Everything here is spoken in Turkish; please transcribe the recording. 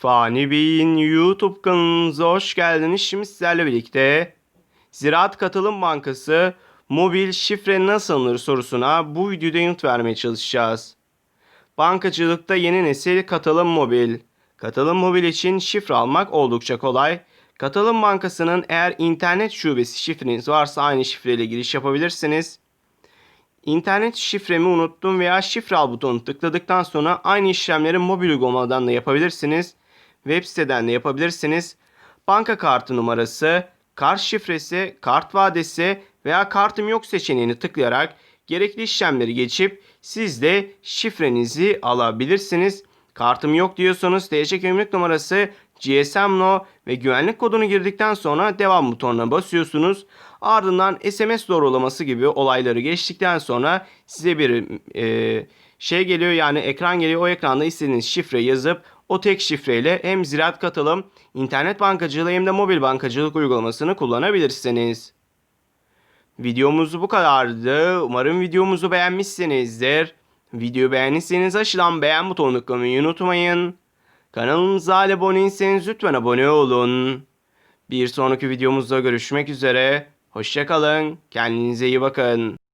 Fani Bey'in YouTube kanalınıza hoş geldiniz. Şimdi sizlerle birlikte Ziraat Katılım Bankası mobil şifre nasıl alınır sorusuna bu videoda yanıt vermeye çalışacağız. Bankacılıkta yeni nesil Katılım Mobil. Katılım Mobil için şifre almak oldukça kolay. Katılım Bankası'nın eğer internet şubesi şifreniz varsa aynı şifreyle giriş yapabilirsiniz. İnternet şifremi unuttum veya şifre al butonu tıkladıktan sonra aynı işlemleri mobil uygulamadan da yapabilirsiniz. Web siteden de yapabilirsiniz. Banka kartı numarası, kart şifresi, kart vadesi veya kartım yok seçeneğini tıklayarak gerekli işlemleri geçip siz de şifrenizi alabilirsiniz. Kartım yok diyorsanız TC kimlik numarası, GSM no ve güvenlik kodunu girdikten sonra devam butonuna basıyorsunuz. Ardından SMS doğrulaması gibi olayları geçtikten sonra size bir e, şey geliyor yani ekran geliyor. O ekranda istediğiniz şifre yazıp o tek şifreyle hem ziraat katılım, internet bankacılığı hem de mobil bankacılık uygulamasını kullanabilirsiniz. Videomuz bu kadardı. Umarım videomuzu beğenmişsinizdir. Videoyu beğendiyseniz aşağıdan beğen butonuna tıklamayı unutmayın. Kanalımıza hala abone değilseniz lütfen abone olun. Bir sonraki videomuzda görüşmek üzere. Hoşçakalın. Kendinize iyi bakın.